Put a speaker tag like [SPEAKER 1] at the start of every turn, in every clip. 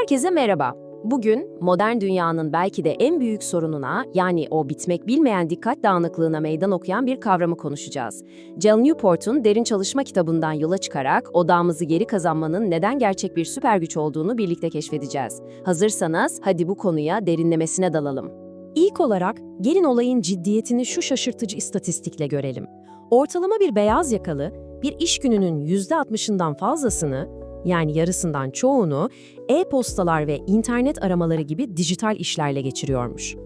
[SPEAKER 1] Herkese merhaba. Bugün modern dünyanın belki de en büyük sorununa yani o bitmek bilmeyen dikkat dağınıklığına meydan okuyan bir kavramı konuşacağız. Cal Newport'un Derin Çalışma kitabından yola çıkarak odağımızı geri kazanmanın neden gerçek bir süper güç olduğunu birlikte keşfedeceğiz. Hazırsanız hadi bu konuya derinlemesine dalalım. İlk olarak gelin olayın ciddiyetini şu şaşırtıcı istatistikle görelim. Ortalama bir beyaz yakalı bir iş gününün %60'ından fazlasını yani yarısından çoğunu e-postalar ve internet aramaları gibi dijital işlerle geçiriyormuş.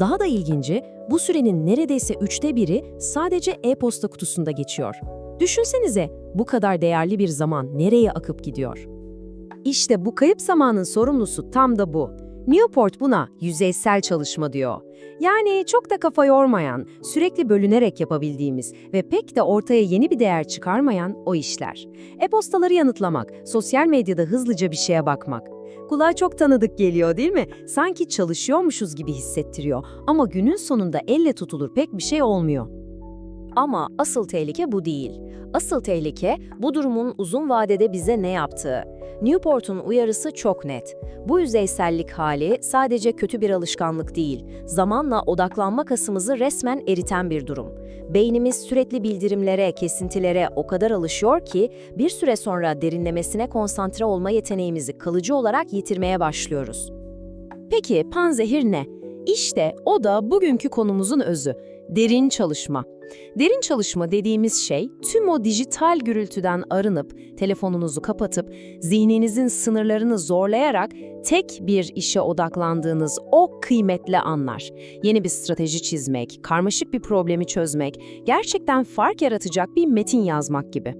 [SPEAKER 1] Daha da ilginci, bu sürenin neredeyse üçte biri sadece e-posta kutusunda geçiyor. Düşünsenize, bu kadar değerli bir zaman nereye akıp gidiyor? İşte bu kayıp zamanın sorumlusu tam da bu. Newport buna yüzeysel çalışma diyor. Yani çok da kafa yormayan, sürekli bölünerek yapabildiğimiz ve pek de ortaya yeni bir değer çıkarmayan o işler. E-postaları yanıtlamak, sosyal medyada hızlıca bir şeye bakmak. Kulağa çok tanıdık geliyor değil mi? Sanki çalışıyormuşuz gibi hissettiriyor ama günün sonunda elle tutulur pek bir şey olmuyor. Ama asıl tehlike bu değil. Asıl tehlike bu durumun uzun vadede bize ne yaptığı. Newport'un uyarısı çok net. Bu yüzeysellik hali sadece kötü bir alışkanlık değil, zamanla odaklanma kasımızı resmen eriten bir durum. Beynimiz sürekli bildirimlere, kesintilere o kadar alışıyor ki bir süre sonra derinlemesine konsantre olma yeteneğimizi kalıcı olarak yitirmeye başlıyoruz. Peki panzehir ne? İşte o da bugünkü konumuzun özü. Derin çalışma. Derin çalışma dediğimiz şey tüm o dijital gürültüden arınıp, telefonunuzu kapatıp, zihninizin sınırlarını zorlayarak tek bir işe odaklandığınız o kıymetli anlar. Yeni bir strateji çizmek, karmaşık bir problemi çözmek, gerçekten fark yaratacak bir metin yazmak gibi.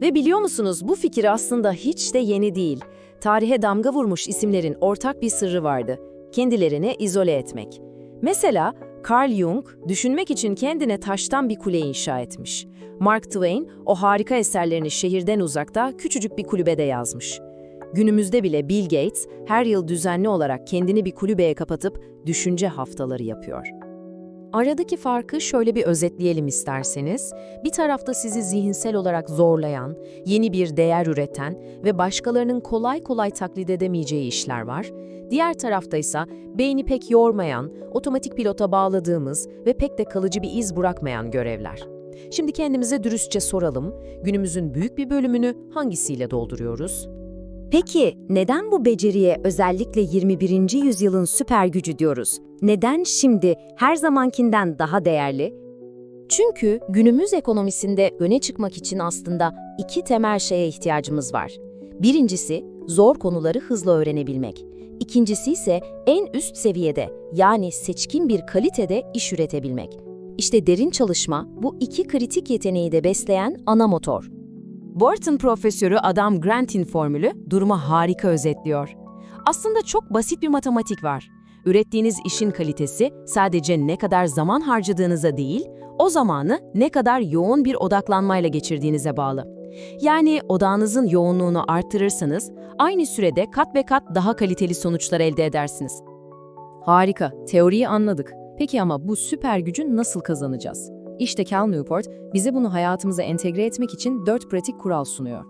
[SPEAKER 1] Ve biliyor musunuz bu fikir aslında hiç de yeni değil. Tarihe damga vurmuş isimlerin ortak bir sırrı vardı. Kendilerini izole etmek. Mesela Carl Jung düşünmek için kendine taştan bir kule inşa etmiş. Mark Twain o harika eserlerini şehirden uzakta küçücük bir kulübede yazmış. Günümüzde bile Bill Gates her yıl düzenli olarak kendini bir kulübeye kapatıp düşünce haftaları yapıyor. Aradaki farkı şöyle bir özetleyelim isterseniz. Bir tarafta sizi zihinsel olarak zorlayan, yeni bir değer üreten ve başkalarının kolay kolay taklit edemeyeceği işler var. Diğer tarafta ise beyni pek yormayan, otomatik pilota bağladığımız ve pek de kalıcı bir iz bırakmayan görevler. Şimdi kendimize dürüstçe soralım, günümüzün büyük bir bölümünü hangisiyle dolduruyoruz?
[SPEAKER 2] Peki neden bu beceriye özellikle 21. yüzyılın süper gücü diyoruz? Neden şimdi her zamankinden daha değerli?
[SPEAKER 1] Çünkü günümüz ekonomisinde öne çıkmak için aslında iki temel şeye ihtiyacımız var. Birincisi, zor konuları hızlı öğrenebilmek. İkincisi ise en üst seviyede yani seçkin bir kalitede iş üretebilmek. İşte derin çalışma bu iki kritik yeteneği de besleyen ana motor. Wharton profesörü Adam Grant'in formülü durumu harika özetliyor. Aslında çok basit bir matematik var. Ürettiğiniz işin kalitesi sadece ne kadar zaman harcadığınıza değil, o zamanı ne kadar yoğun bir odaklanmayla geçirdiğinize bağlı. Yani odağınızın yoğunluğunu arttırırsanız aynı sürede kat ve kat daha kaliteli sonuçlar elde edersiniz. Harika, teoriyi anladık. Peki ama bu süper gücü nasıl kazanacağız? İşte Cal Newport bize bunu hayatımıza entegre etmek için dört pratik kural sunuyor.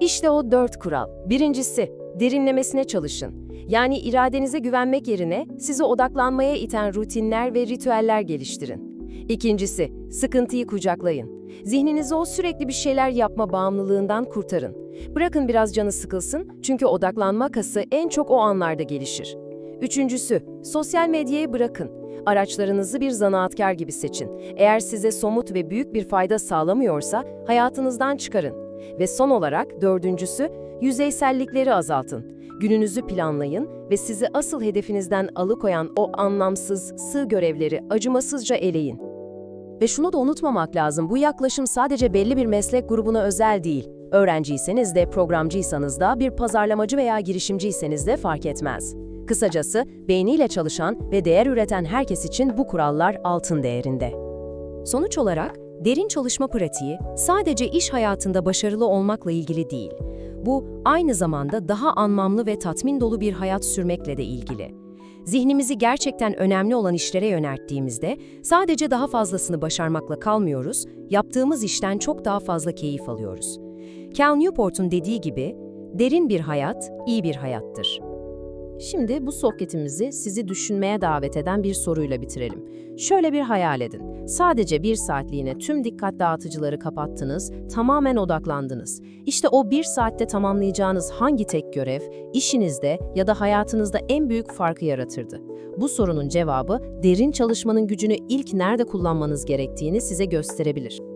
[SPEAKER 1] İşte o dört kural. Birincisi, derinlemesine çalışın. Yani iradenize güvenmek yerine sizi odaklanmaya iten rutinler ve ritüeller geliştirin. İkincisi, sıkıntıyı kucaklayın. Zihninizi o sürekli bir şeyler yapma bağımlılığından kurtarın. Bırakın biraz canı sıkılsın çünkü odaklanma kası en çok o anlarda gelişir. Üçüncüsü, sosyal medyayı bırakın. Araçlarınızı bir zanaatkar gibi seçin. Eğer size somut ve büyük bir fayda sağlamıyorsa hayatınızdan çıkarın. Ve son olarak dördüncüsü, yüzeysellikleri azaltın. Gününüzü planlayın ve sizi asıl hedefinizden alıkoyan o anlamsız, sığ görevleri acımasızca eleyin. Ve şunu da unutmamak lazım, bu yaklaşım sadece belli bir meslek grubuna özel değil. Öğrenciyseniz de, programcıysanız da, bir pazarlamacı veya girişimciyseniz de fark etmez. Kısacası beyniyle çalışan ve değer üreten herkes için bu kurallar altın değerinde. Sonuç olarak derin çalışma pratiği sadece iş hayatında başarılı olmakla ilgili değil. Bu aynı zamanda daha anlamlı ve tatmin dolu bir hayat sürmekle de ilgili. Zihnimizi gerçekten önemli olan işlere yönelttiğimizde sadece daha fazlasını başarmakla kalmıyoruz, yaptığımız işten çok daha fazla keyif alıyoruz. Cal Newport'un dediği gibi, Derin bir hayat, iyi bir hayattır. Şimdi bu sohbetimizi sizi düşünmeye davet eden bir soruyla bitirelim. Şöyle bir hayal edin. Sadece bir saatliğine tüm dikkat dağıtıcıları kapattınız, tamamen odaklandınız. İşte o bir saatte tamamlayacağınız hangi tek görev, işinizde ya da hayatınızda en büyük farkı yaratırdı? Bu sorunun cevabı, derin çalışmanın gücünü ilk nerede kullanmanız gerektiğini size gösterebilir.